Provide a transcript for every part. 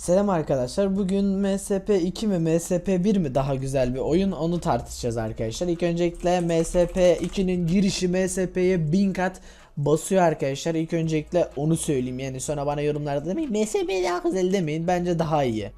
Selam arkadaşlar. Bugün MSP 2 mi MSP 1 mi daha güzel bir oyun onu tartışacağız arkadaşlar. İlk öncelikle MSP 2'nin girişi MSP'ye 1000 kat basıyor arkadaşlar. İlk öncelikle onu söyleyeyim yani sonra bana yorumlarda demeyin MSP daha güzel demeyin bence daha iyi.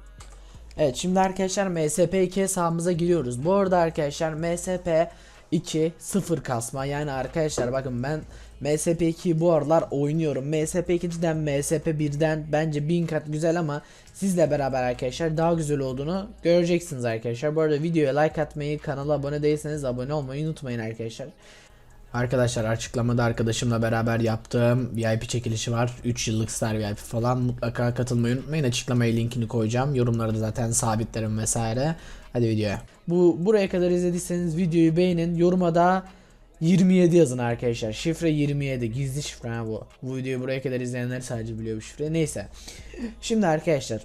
Evet şimdi arkadaşlar MSP 2 hesabımıza giriyoruz. Bu arada arkadaşlar MSP 2 0 kasma yani arkadaşlar bakın ben MSP 2'yi bu aralar oynuyorum. MSP 2'den MSP 1'den bence 1000 kat güzel ama sizle beraber arkadaşlar daha güzel olduğunu göreceksiniz arkadaşlar. Bu arada videoya like atmayı, kanala abone değilseniz abone olmayı unutmayın arkadaşlar. Arkadaşlar açıklamada arkadaşımla beraber yaptığım VIP çekilişi var. 3 yıllık Star VIP falan mutlaka katılmayı unutmayın. Açıklamaya linkini koyacağım. Yorumları da zaten sabitlerim vesaire. Hadi videoya. Bu buraya kadar izlediyseniz videoyu beğenin. Yoruma da 27 yazın arkadaşlar. Şifre 27. Gizli şifre ha bu. Bu videoyu buraya kadar izleyenler sadece biliyor bu şifre. Neyse. Şimdi arkadaşlar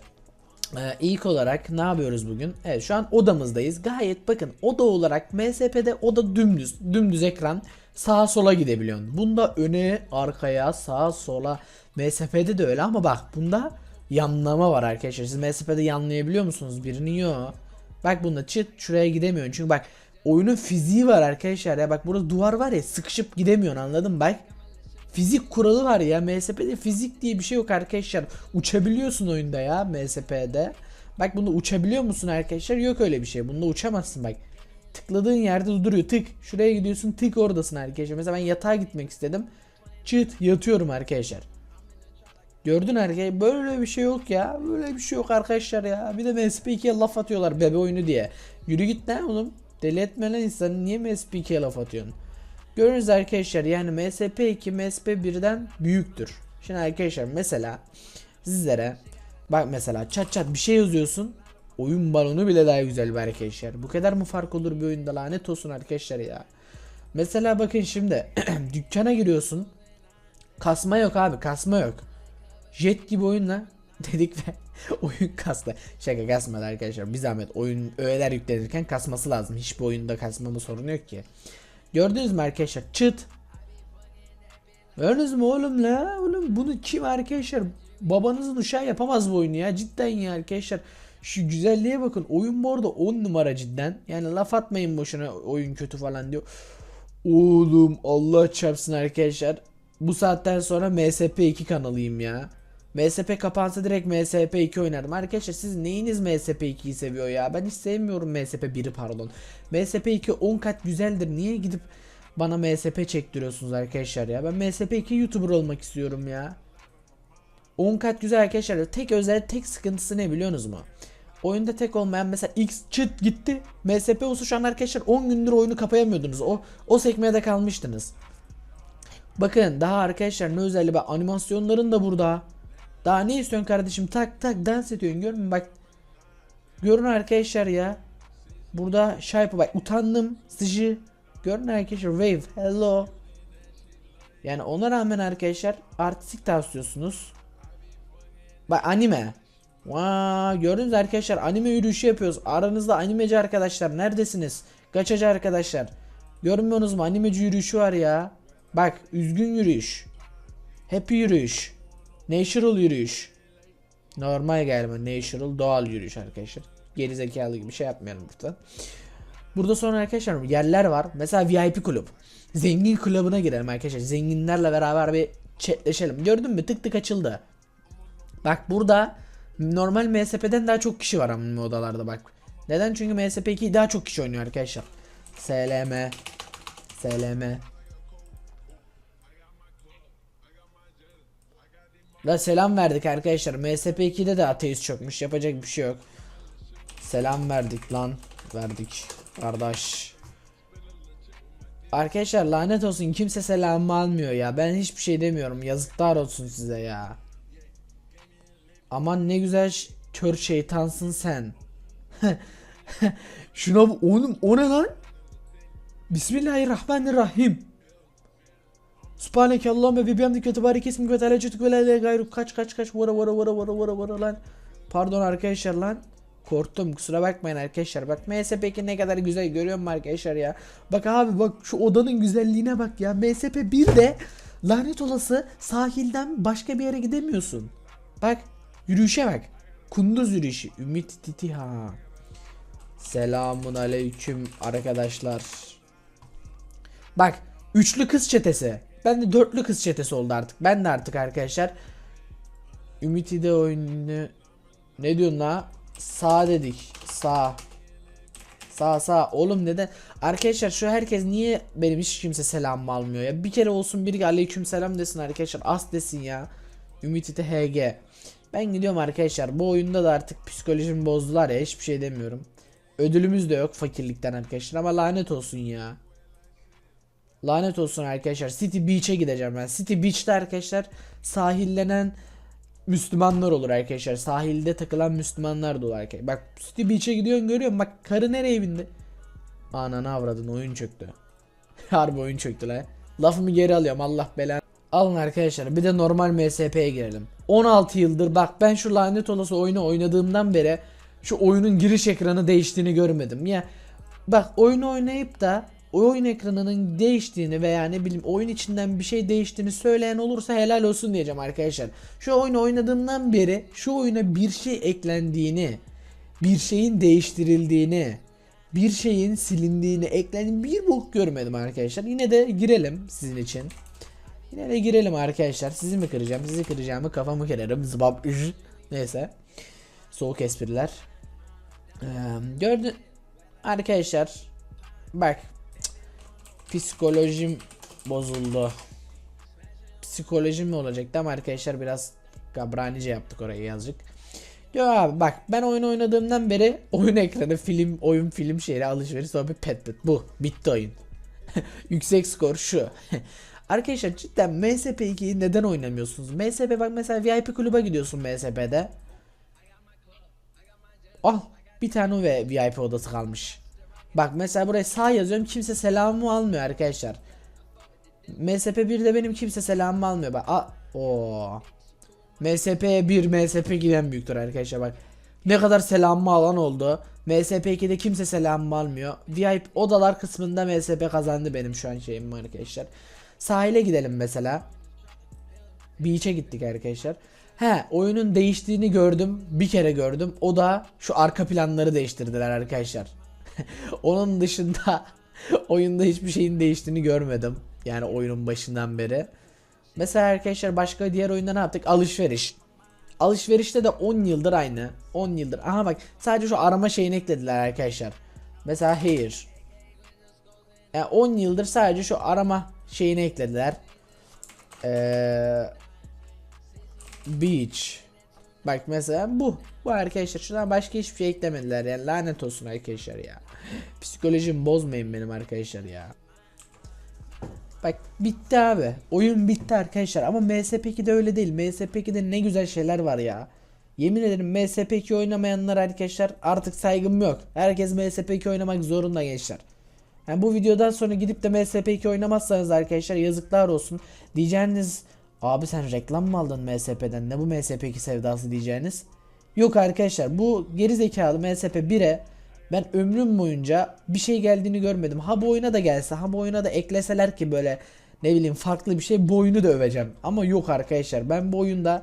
ee, ilk olarak ne yapıyoruz bugün? Evet şu an odamızdayız. Gayet bakın oda olarak MSP'de oda dümdüz. Dümdüz ekran. Sağa sola gidebiliyorsun. Bunda öne, arkaya, sağa, sola. MSP'de de öyle ama bak bunda yanlama var arkadaşlar. Siz MSP'de yanlayabiliyor musunuz birini? Yok. Bak bunda çıt şuraya gidemiyorsun. Çünkü bak oyunun fiziği var arkadaşlar ya. Bak burada duvar var ya sıkışıp gidemiyorsun anladın mı? Bak Fizik kuralı var ya MSP'de fizik diye bir şey yok arkadaşlar. Uçabiliyorsun oyunda ya MSP'de. Bak bunda uçabiliyor musun arkadaşlar? Yok öyle bir şey. Bunda uçamazsın bak. Tıkladığın yerde duruyor. Tık. Şuraya gidiyorsun. Tık oradasın arkadaşlar. Mesela ben yatağa gitmek istedim. Çıt yatıyorum arkadaşlar. Gördün arkadaşlar böyle bir şey yok ya. Böyle bir şey yok arkadaşlar ya. Bir de MSP2'ye laf atıyorlar bebe oyunu diye. Yürü git lan oğlum. Deli etme insanı. Niye MSP2'ye laf atıyorsun? Görünüz arkadaşlar yani MSP 2 MSP 1'den büyüktür. Şimdi arkadaşlar mesela sizlere bak mesela çat çat bir şey yazıyorsun. Oyun balonu bile daha güzel bir arkadaşlar. Bu kadar mı fark olur bir oyunda lanet olsun arkadaşlar ya. Mesela bakın şimdi dükkana giriyorsun. Kasma yok abi kasma yok. Jet gibi oyunla dedik ve oyun kastı. Şaka kasmadı arkadaşlar. Bir zahmet oyun öğeler yüklenirken kasması lazım. Hiçbir oyunda kasmama sorunu yok ki. Gördünüz mü arkadaşlar? Çıt. Gördünüz mü oğlum la? Oğlum bunu kim arkadaşlar? Babanızın uşağı yapamaz bu oyunu ya. Cidden ya arkadaşlar. Şu güzelliğe bakın. Oyun bu arada 10 numara cidden. Yani laf atmayın boşuna oyun kötü falan diyor. Oğlum Allah çarpsın arkadaşlar. Bu saatten sonra MSP 2 kanalıyım ya. MSP kapansa direkt MSP 2 oynarım. Arkadaşlar siz neyiniz MSP 2'yi seviyor ya? Ben hiç sevmiyorum MSP 1'i pardon. MSP 2 10 kat güzeldir. Niye gidip bana MSP çektiriyorsunuz arkadaşlar ya? Ben MSP 2 YouTuber olmak istiyorum ya. 10 kat güzel arkadaşlar. Tek özel tek sıkıntısı ne biliyorsunuz mu? Oyunda tek olmayan mesela X çıt gitti. MSP olsa şu an arkadaşlar 10 gündür oyunu kapayamıyordunuz. O o sekmede kalmıştınız. Bakın daha arkadaşlar ne özelliği bak animasyonların da burada. Daha ne istiyorsun kardeşim? Tak tak dans ediyorsun görün mü? Bak. Görün arkadaşlar ya. Burada şey yapı bak utandım. Sıcı. Görün arkadaşlar wave hello. Yani ona rağmen arkadaşlar artistik taslıyorsunuz. Bak anime. Vaa gördünüz arkadaşlar anime yürüyüşü yapıyoruz. Aranızda animeci arkadaşlar neredesiniz? Kaçacı arkadaşlar. Görmüyorsunuz mu animeci yürüyüşü var ya. Bak üzgün yürüyüş. Happy yürüyüş. Natural yürüyüş. Normal galiba natural doğal yürüyüş arkadaşlar. Geri zekalı gibi şey yapmayalım burada. Burada sonra arkadaşlar yerler var. Mesela VIP kulüp. Zengin kulübüne girelim arkadaşlar. Zenginlerle beraber bir chatleşelim. Gördün mü? Tık tık açıldı. Bak burada normal MSP'den daha çok kişi var ama odalarda bak. Neden? Çünkü MSP 2'yi daha çok kişi oynuyor arkadaşlar. SLM SLM La selam verdik arkadaşlar. MSP2'de de ateist çökmüş. Yapacak bir şey yok. Selam verdik lan. Verdik. Kardeş. Arkadaşlar lanet olsun kimse selamımı almıyor ya. Ben hiçbir şey demiyorum. Yazıklar olsun size ya. Aman ne güzel kör şeytansın sen. Şuna oğlum o ne lan? Bismillahirrahmanirrahim. Subhaneke Allahümme ve bihamdike tebarek ismik ve teala cütük ve la gayruk. Kaç kaç kaç vara vara vara vara vara vara lan. Pardon arkadaşlar lan. Korktum kusura bakmayın arkadaşlar. Bak MSP'ki ne kadar güzel görüyor musun arkadaşlar ya. Bak abi bak şu odanın güzelliğine bak ya. MSP 1'de lanet olası sahilden başka bir yere gidemiyorsun. Bak yürüyüşe bak. Kunduz yürüyüşü. Ümit Titiha. Selamun aleyküm arkadaşlar. Bak üçlü kız çetesi. Ben de dörtlü kız çetesi oldu artık. Ben de artık arkadaşlar. Ümit'i de oyunu ne diyorsun la? Sağ dedik. Sağ. Sağ sağ. Oğlum neden? Arkadaşlar şu herkes niye benim hiç kimse selam almıyor ya? Bir kere olsun biri aleyküm selam desin arkadaşlar. As desin ya. Ümit de HG. Ben gidiyorum arkadaşlar. Bu oyunda da artık psikolojimi bozdular ya. Hiçbir şey demiyorum. Ödülümüz de yok fakirlikten arkadaşlar ama lanet olsun ya. Lanet olsun arkadaşlar. City Beach'e gideceğim ben. City Beach'te arkadaşlar sahillenen Müslümanlar olur arkadaşlar. Sahilde takılan Müslümanlar da olur arkadaşlar. Bak City Beach'e gidiyorsun görüyorum. Bak karı nereye bindi? Ananı avradın oyun çöktü. Harbi oyun çöktü la. Lafımı geri alıyorum Allah belanı. Alın arkadaşlar bir de normal MSP'ye girelim. 16 yıldır bak ben şu lanet olası oyunu oynadığımdan beri şu oyunun giriş ekranı değiştiğini görmedim. Ya bak oyunu oynayıp da oyun ekranının değiştiğini veya ne bileyim oyun içinden bir şey değiştiğini söyleyen olursa helal olsun diyeceğim arkadaşlar. Şu oyunu oynadığımdan beri şu oyuna bir şey eklendiğini, bir şeyin değiştirildiğini, bir şeyin silindiğini, eklendiğini bir bok görmedim arkadaşlar. Yine de girelim sizin için. Yine de girelim arkadaşlar. Sizi mi kıracağım? Sizi kıracağımı kafamı kırarım. Zıbap. Neyse. Soğuk espriler. Ee, gördün arkadaşlar. Bak. Psikolojim bozuldu. Psikolojim mi olacaktı ama arkadaşlar biraz gabranice yaptık orayı yazık. Yo abi bak ben oyun oynadığımdan beri oyun ekranı film oyun film şehri alışveriş sohbet pet pet bu bitti oyun. Yüksek skor şu. Arkadaşlar cidden MSP2'yi neden oynamıyorsunuz? MSP bak mesela VIP kulübe gidiyorsun MSP'de. Al bir tane ve VIP odası kalmış. Bak mesela buraya sağ yazıyorum kimse selamımı almıyor arkadaşlar. MSP 1'de benim kimse selamımı almıyor. Bak a o. MSP 1 MSP giden büyüktür arkadaşlar bak. Ne kadar selamımı alan oldu. MSP 2'de kimse selamımı almıyor. VIP odalar kısmında MSP kazandı benim şu an şeyim arkadaşlar. Sahile gidelim mesela. Beach'e gittik arkadaşlar. He oyunun değiştiğini gördüm. Bir kere gördüm. O da şu arka planları değiştirdiler arkadaşlar. Onun dışında oyunda hiçbir şeyin değiştiğini görmedim. Yani oyunun başından beri. Mesela arkadaşlar başka diğer oyunda ne yaptık? Alışveriş. Alışverişte de 10 yıldır aynı. 10 yıldır. Aha bak sadece şu arama şeyini eklediler arkadaşlar. Mesela here. Yani 10 yıldır sadece şu arama şeyini eklediler. Ee, beach. Bak mesela bu. Bu arkadaşlar şuradan başka hiçbir şey eklemediler yani lanet olsun arkadaşlar ya. Psikolojimi bozmayın benim arkadaşlar ya. Bak bitti abi. Oyun bitti arkadaşlar ama MS2'de öyle değil. MS2'de ne güzel şeyler var ya. Yemin ederim MS2 oynamayanlar arkadaşlar artık saygım yok. Herkes MS2 oynamak zorunda gençler. Yani bu videodan sonra gidip de MSP2 oynamazsanız arkadaşlar yazıklar olsun. Diyeceğiniz abi sen reklam mı aldın MSP'den ne bu MSP2 sevdası diyeceğiniz. Yok arkadaşlar bu geri zekalı MSP 1'e ben ömrüm boyunca bir şey geldiğini görmedim. Ha bu oyuna da gelse ha bu oyuna da ekleseler ki böyle ne bileyim farklı bir şey bu da öveceğim. Ama yok arkadaşlar ben bu oyunda